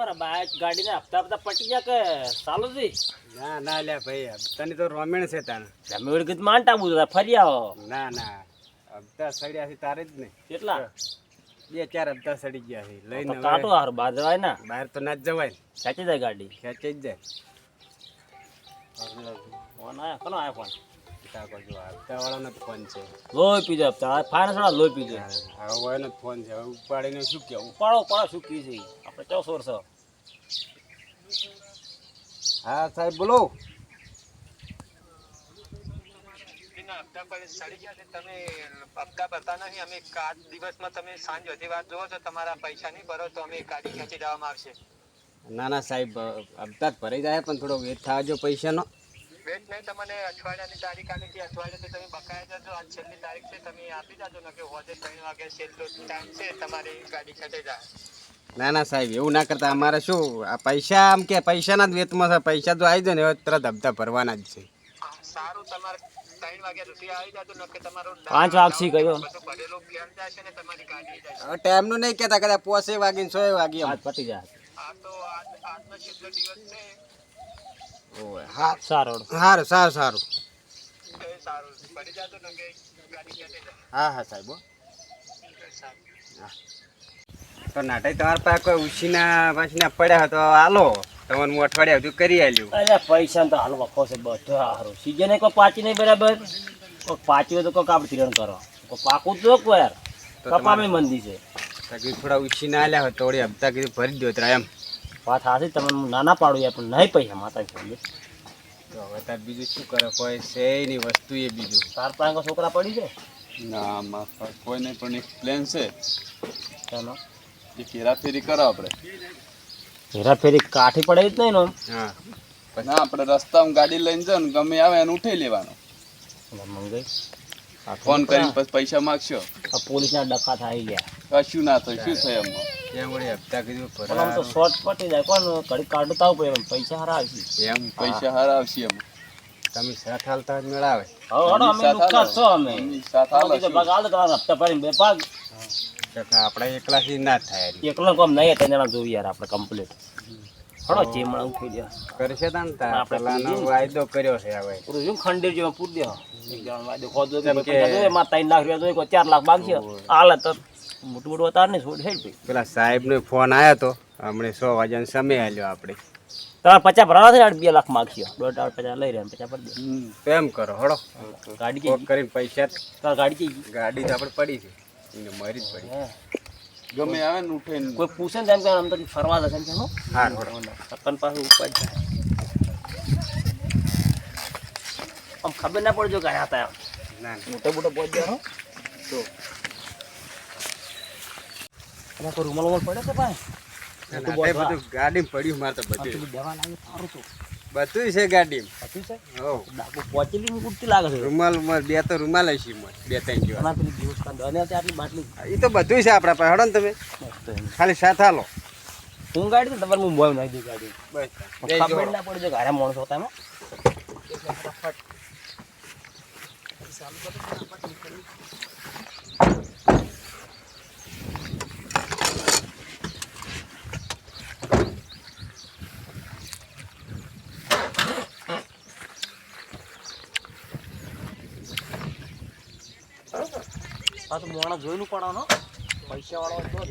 તમારા બાઇક ગાડીના હપ્તા હપ્તા પટી ગયા કે? ચાલુ છે ના ના લ્યા ભાઈ તને તો રોમેણ છે તાને. તમે કીધું માનતા બુધા ફરી આવો. ના ના હપ્તા સડ્યા છે તારે જ નહીં કેટલા? બે ચાર હપ્તા સડી ગયા છે લઈને કાંટો હારું બાર જવાય ના? બહાર તો ના જ જવાય. ખેંચી જાય ગાડી. ખેંચી જ જાય. ફોન આયા કોનો આયા ફોન? તાકો જો હપ્તા જ ફોન છે. લોહી પીજો હપ્તા ફાઇનાન્સ વાળા લોહી પીજો હવે જ ફોન છે ઉપાડીને શું કે ઉપાડો ઉપાડો શું કી છે આપણે ચોસો વર્ષ. હા સાહેબ બોલો. તમે હપ્તા ભરતા નથી અમે આજ દિવસમાં તમે સાંજ સુધી વાત જોવો છો. તમારા પૈસા નહીં ભરો તો અમે ગાડી ખેંચી દેવામાં આવશે. ના ના સાહેબ હપ્તા જ ભરાઈ જાય પણ થોડો વેટ થવા પૈસાનો. વેટ નહીં તમને અઠવાડિયાની તારીખ આવી છે અઠવાડિયાથી તમે બકાયા જજો આજ છેલ્લી તારીખ છે. તમે આપી જાજો. ને કે હોજે ત્રણ વાગે છેલ્લો ટાઈમ છે. તમારી ગાડી ખેંચાઈ જાય. ના ના સાહેબ એવું ના કરતા. અમારે શું આ પૈસા આમ કે પૈસાના જ વેતમાં છે. પૈસા તો આવી જાય ને હવે તરત હપ્તા ભરવાના જ છે. સારું તમારે પાંચ વાગશી કયો ટાઈમ ને નહીં કહેતા કદાચ પોસે વાગીને સો વાગી આજ પટી જાય. સારું સારું સારું. સારું. હા હા સાહેબ હો. તો નાટક તમારા પાસે કોઈ ઉછીના પાછીના પડ્યા તો હાલો. તમને હું અઠવાડિયા સુધી કરી આલ્યું. અરે પૈસા તો હાલ વખો છે બધો હારો. સીઝન કોઈ પાચી નહીં બરાબર. કોઈ પાચી હોય તો કોઈક આપણે તિરણ કરો. કોઈ પાકું તો જો યાર કપામી મંદી છે. તો કીધું થોડા ઉછીના આલ્યા હોય તો વળી હપ્તા કીધું ભરી દો તરા એમ. વાત હાથી તમે હું નાના પાડું યાર પણ નહીં પૈસા માતા છે તો હવે તાર બીજું શું કરે? કોઈ છે નહીં વસ્તુ એ બીજું. તાર પાંચ છોકરા પડી છે? ના કોઈ નહીં પણ એક પ્લેન છે. ચાલો ફેરાફેરી કરો આપણે. હેરાફેરી કાઠી પડે જ નહીં ને હા. ના આપણે રસ્તામાં ગાડી લઈને જાઓ ને ગમે આવે એને ઉઠાઈ લેવાનો. મંગાઈ. ફોન કરીને પછી પૈસા માગશો. આ પોલીસના ડખા થઈ ગયા. કશું ના થયું શું થયું એમાં? ત્યાં હપ્તા કીધું પણ આમ તો શોર્ટ પટી જાય કોણ ઘડી કાઢું તાવ પડે એમ પૈસા હારા આવશે એમ પૈસા હારા આવશે એમાં. તમે સાથ હાલતા મેળાવે. હવે અમે લુખ્ખા છો અમે. અમે સાથ હાલો અમે કીધું ભાગ હાલ તો તમારા હપ્તા ભરીને બે ભાગ આપણે એકલાથી ના થાય. એકલો કોમ નહીં તેને જોવી યાર આપણે કમ્પ્લીટ હડો ચેમડા ઉઠી ગયા. કરશે તા ને તાર આપણે પેલાનો વાયદો કર્યો છે હવે. પૂરું શું ખંડેર જેવા પૂર દે વાયદો ખોદો કે એમાં ત્રણ લાખ રૂપિયા જોઈએ ચાર લાખ બાકી હાલ તો મોટું મોટું અતાર ને છોડ હેડ પેલા સાહેબનો ફોન આવ્યો તો હમણે સો વાગ્યાનો સમય આલ્યો આપણે. તમારે પચાસ ભરાવા છે બે લાખ માગશો. દોઢ આઠ પચાસ લઈ રહ્યા પચાસ ભરી એમ કરો હળો. ગાડી કરીને પૈસા ગાડી ગાડી તો આપણે પડી છે. એને મરી જ પડી. ગમે આવે ને ઉઠાઈને કોઈ પૂછે ને તેમ કે આમ તો ફરવા જશે ને હા? હળો પાસે ઉપર જાય આમ ખબર ના પડજો ગયા હતા ના. મોટો મોટો પહોંચ ગયો તો. એમાં કોઈ રૂમાલ રૂમાલ પડે છે ભાઈ? ગાડીમાં પડ્યું મારે તો બધું દવા લાગે સારું તો. બધું છે ગાડી પછી છે? હો ડાકુ ને ઉડતી લાગે છે. રૂમાલ રૂમાલ બે તો રૂમાલ હશે મોય, બે ત્રણ જેવા. ઘણા પેલી દિવસ કાંદો અને આટલી બાટલી. એ તો બધું છે આપણા પાસે. હડો ને તમે. ખાલી સાથ હાલો હું ગાડી તો તમારે હું મોય નાખી દઉં ગાડી. બસ. ખબર ના પડે જો ઘરે માણસો હતા એમાં તો મોણા જોઈને પડવાનો પૈસા વાળો તો જ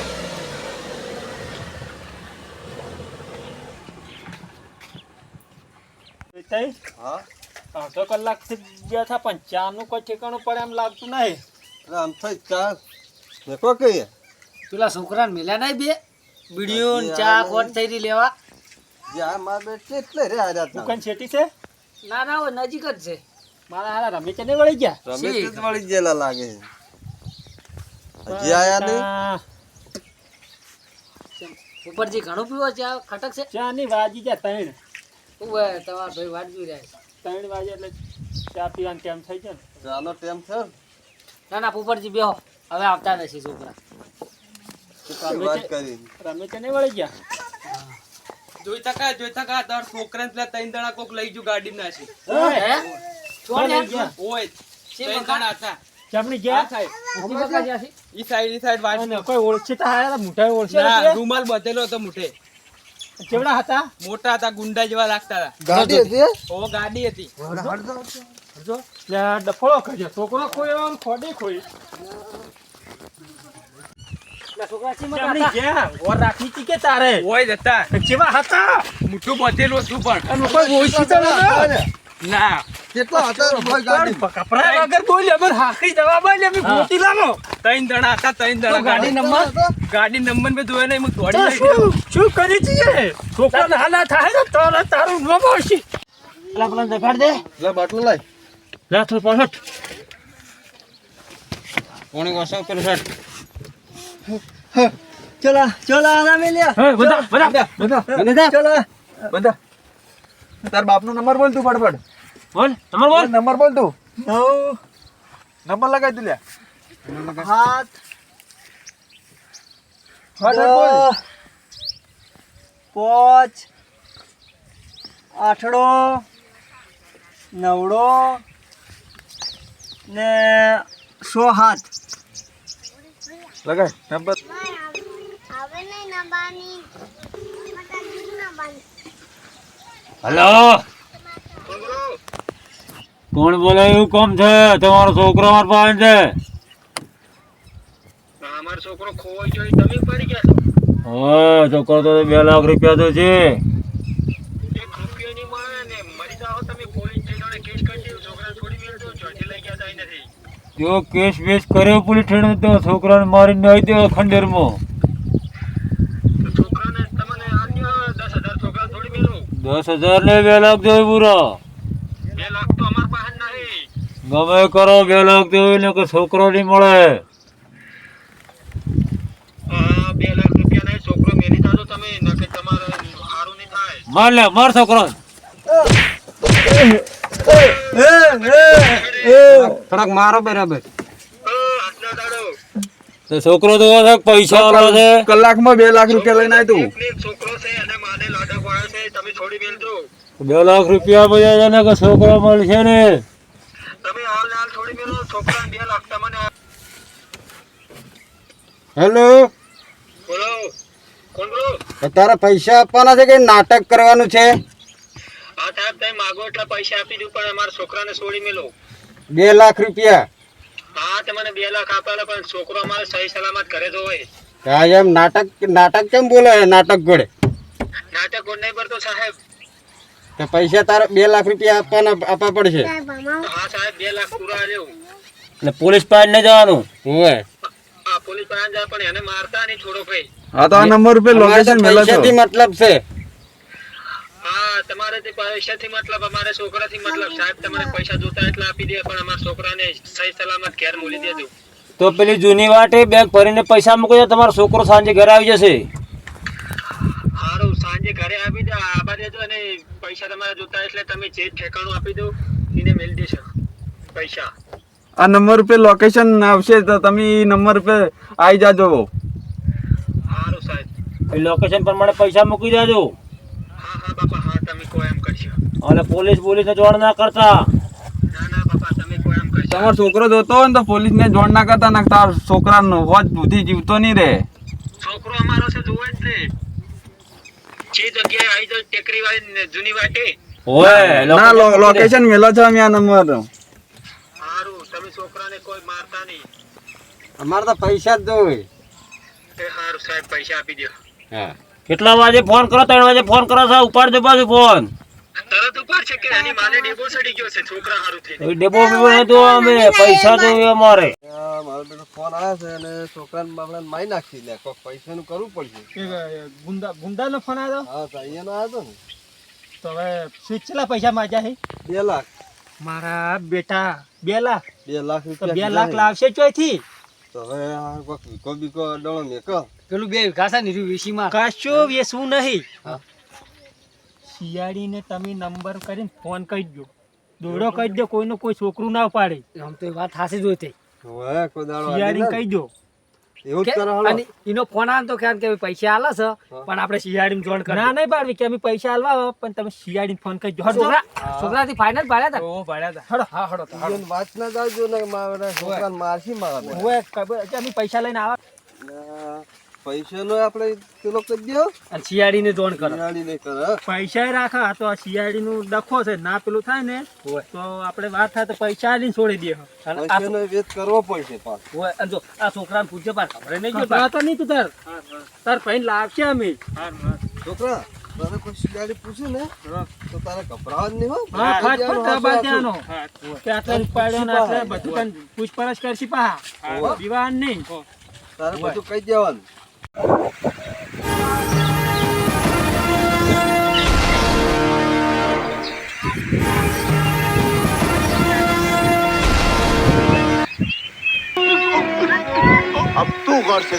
જણા તો છે ગાળા ઉઠાઈ લો હા. એ કથાને લઈ લો હા અડધો કલાકથી બેઠા પણ ચાનું કોઈ ઠેકાણું પડે એમ લાગતું નહીં. એટલે આમ થઈ ચા મેકો કહીએ? પેલા છોકરાને મેલ્યા નહીં બે? બીડીઓ ને ચા કોટ થઈ રહી લેવા. જ્યાં માર બેઠી એટલે રે આ દુકાન છેટી છે? ના ના હોય નજીક જ છે. મારા હારા રમેશ ને વળી ગયા? રમેશ જ વળી ગયેલા લાગે હજી આયા નહીં? આ ઘણું પીવો ચા ખટક છે. ચા ની વાજી ગયા ત્રણ. ઉવે, તમારા ભાઈ વાટ રહ્યા ત્રણ વાગે એટલે ચા પીવાનું ટાઈમ થઈ જાય ને. ચાનો ટેમ થયો ના? ના પોપટજી બેહો. હવે આવતા નથી છોકરા. કેટલી વાત કરી રમેશ ને વળી ગયા? જોઈ તકા જોઈ તકા તાર છોકરાને પેલા ત્રણ દણા કોક લઈ જો ગાડી ઓય ત્રણ દણા હતા. ગયા? ઈ સાઈડ ઈ સાઈડ કોઈ મોટા ના ઓળખી રૂમાલ બધેલો હતો મુઠે. કેવડા હતા? મોટા હતા ગુંડા જેવા લાગતા હતા. ગાડી હતી ઓ ગાડી હતી. જો ત્યાં ડફળો કર્યો છોકરો કોઈ આમ ખોડી ખોઈ. ના. કેટલા હતા ભાઈ ગાડી? કપડા વગર બોલી અમે હાખી જવાબ આલી અમે ગોતી લાવો. ત્રણ હતા ત્રણ દણા ગાડી નંબર? ગાડી નંબર મેં જોયો નહીં દોડી લઈ શું? કરી છીએ? છોકરાને હાલા થાય ને તો તારું ન મળશે પેલા પેલા દેખાડ દે. લે બાટલો લાય. લે થોડું પાછળ કોણી વસો પેલું શર્ટ ચલા ચલા આરામે લે હે બધા બધા બધા. ચલા. બધા. તાર બાપનો નંબર બોલ તું ફટફટ. બોલ નંબર બોલ. નંબર બોલ તું. નવ નંબર લગાવી દે લે. હાથ. બોલ. પાંચ આઠડો નવડો ને સો હાથ. લગાય નંબર. હલો. કોણ બોલે એવું કોમ છે? તમારો છોકરો માર પાસે છે. અમારો છોકરો ખોવાઈ ગયો તમે પડી ગયા છો. ઓય છોકરો તો બે લાખ રૂપિયા તો છે. એક રૂપિયો નહીં મળે ને મરી જાઓ તમે પોલીસ સ્ટેશને કેસ કરી દેજો છોડી મેળજો ચોથી લઈ ગયા જાય નથી. જો કેસ બેસ કર્યો પોલીસ તો છોકરાને મારીને આવી દેવા ખંડેરમાં. છોકરાને તમને આલ્યો દસ હજાર છોકરા છોડી મેળો દસ હજાર ને બે લાખ દેવું પૂરા. બે લાખ તો ગમે કરો બે લાખ દેવું ને કે છોકરો નહીં મળે. હા બે લાખ રૂપિયા છોકરો મેલી જાજો તમે તમારે સારું નહીં થાય. માર લે માર છોકરો. થોડાક મારો બરાબર. છોકરો તો પૈસા વાળો છે. કલાકમાં બે લાખ રૂપિયા લઈને તું. છોકરો છે અને માને લાડક વાળો છે તમે છોડી મેલજો બે લાખ રૂપિયા પછી છોકરો મળશે ને તમે હાલ ને હાલ છોડી મેલો છોકરાને બે લાખ તમને હેલો? બોલો. કોણ બોલો તારા પૈસા આપવાના છે કે નાટક કરવાનું છે? હા સાહેબ તમે માગો એટલા પૈસા આપી દઉં પણ અમારા છોકરાને છોડી મેલો. બે લાખ રૂપિયા? હા તમને બે લાખ આપેલા પણ છોકરો અમારે સહી સલામત ઘરે તો હોય. હા એમ નાટક નાટક કેમ બોલે નાટક ગોળે? નાટક ગોળ નહીં પડતો સાહેબ. તો પૈસા તારા બે લાખ રૂપિયા આપવાના આપવા પડશે. હા સાહેબ બે લાખ પૂરા આલ્યો. એટલે પોલીસ પાસે નહીં જવાનું. હોય આ પોલીસ પાસે જાય પણ એને મારતા નહીં છોડો ભાઈ. હા તો આ નંબર ઉપર લોકેશન મેલા છો. પૈસાથી મતલબ છે. હા તમારે તે પૈસાથી મતલબ અમારે છોકરાથી મતલબ સાહેબ તમારે પૈસા જોતા એટલે આપી દે પણ અમારા છોકરાને સહી સલામત ઘેર મોકલી દેજો. તો પેલી જૂની વાટે બેંક ભરીને પૈસા મૂકી દો તમારો છોકરો સાંજે ઘરે આવી જશે. સારું સાંજે ઘરે આપી દે આબા દેજો અને પૈસા તમારે જોતા એટલે તમે જે ઠેકાણું આપી દો એને મેળ દેશો પૈસા. આ નંબર ઉપર લોકેશન આવશે તો તમે એ નંબર ઉપર આવી જાજો. સારું સાહેબ. મને લોકેશન પ્રમાણે પૈસા મૂકી દેજો. હા હા બાપા હા તમે કોઈ એમ કરશો. અને પોલીસ પોલીસને જોડ ના કરતા. ના ના બાપા તમે કોઈ એમ કરશો. તમારો છોકરો જોતો હોય ને તો પોલીસ ને જોડ ના કરતા ના તાર છોકરાનો હોજ બુદ્ધિ જીવતો નહીં રહે. છોકરો અમારો છે જોવે જ નહીં જે જગ્યાએ આવી જાવ ટેકરી વાળી જૂની વાટે. ઓય ના લોકેશન મેલો છો અમે આ નંબર. તમે કોઈ મારતા નહીં. અમારે તો પૈસા જ જોવે. એ સારું સાહેબ પૈસા આપી દો હા. કેટલા વાગે ફોન કરો? ત્રણ વાગે ફોન કરો સાહેબ ઉપાડજો પાછું ફોન તરત ઉપર છે કે એની માને ડેબો સડી ગયો છે? છોકરા સારું થઈ હવે બીબો નહીં તો અમે પૈસા જોઈએ અમારે. મારો બેટો ફોન આવ્યો છે અને છોકરાને મારી નાખી લે કોક પૈસાનું કરવું પડશે. ગુંદા ગુંદાનો ફોન આવ્યો હા તો અહીંયાનો આવ્યો ને. તો હવે સ્વિચ પૈસા માંગ્યા છે? બે લાખ. મારા બેટા બે લાખ. બે લાખ રૂપિયા બે લાખ લાવશે ચોથી તો હવે આ કોક વિકો બીકો ડળો મેકો. પેલું બે વિકાસા નીરું વીસીમાં કશું વેસવું નહીં. શિયાળીને તમે નંબર કરીને ફોન કરી દો દોડો કહી દો કોઈનું કોઈ છોકરું ના પાડે. આમ તો વાત હાસી જ હોય તે. હવે કોઈ દાડો શિયાળીને કહી દો એવું જ કરો અને એનો ફોન આવે તો કે પૈસા આલે છે પણ આપણે શિયાળીમાં જોડ કરી ના નહીં પાડવી કે અમે પૈસા આલવા પણ તમે શિયાળીને ફોન કરી હટો. છોકરા છોકરાથી ફાઇનલ પાડ્યા હતા? ઓ ભાડ્યા હતા. હટો. હા હટો તો, વાત ના જાવજો ને મારા છોકરાને મારશી મારા અમે પૈસા લઈને આવા. પૈસાનો આપણે પેલો કરી અને શિયાળીને કરો. પૈસા રાખા તો આ શિયાળીનું ડખો છે. ના પેલું થાય ને તો આપણે વાત થાય તો પૈસા આલીને છોડી દે આ પૈસાનો વેચ કરવો પડશે પાછો. હોય, અને જો આ છોકરાને પૂછજો પાર ખબર નહીં જો ખબર તો નહીં તું તાર. તાર પૈન લાવશે અમે. છોકરા તારે કોઈ શિયાળી પૂછ્યું ને તો તારે ગભરાવા જ નહીં હો. હા ફટ ફટ દબા ત્યાંનો કે આટલા ને આટલા બધું પૂછપરછ કરશી પા નહીં. તારે બધું કહી દેવાનું. अब तू गौर से